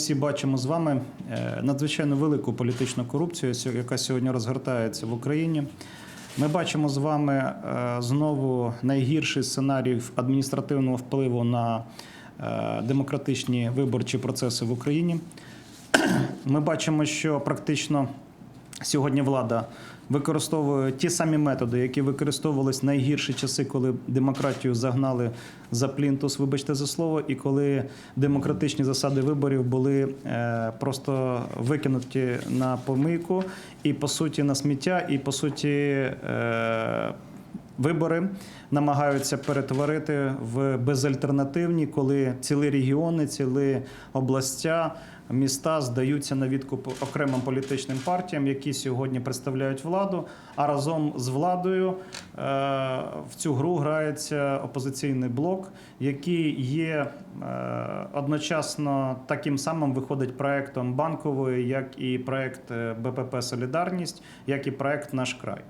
Всі бачимо з вами е, надзвичайно велику політичну корупцію, яка сьогодні розгортається в Україні. Ми бачимо з вами е, знову найгірший сценарій адміністративного впливу на е, демократичні виборчі процеси в Україні. Ми бачимо, що практично сьогодні влада використовує ті самі методи, які використовувались найгірші часи, коли демократію загнали за плінтус, вибачте за слово, і коли демократичні засади виборів були е, просто викинуті на помийку, і по суті на сміття, і по суті. Вибори намагаються перетворити в безальтернативні, коли цілі регіони, цілі областя, міста здаються на відкуп окремим політичним партіям, які сьогодні представляють владу. А разом з владою е, в цю гру грається опозиційний блок, який є е, одночасно таким самим виходить проектом банкової, як і проект е, БПП Солідарність, як і проект Наш край.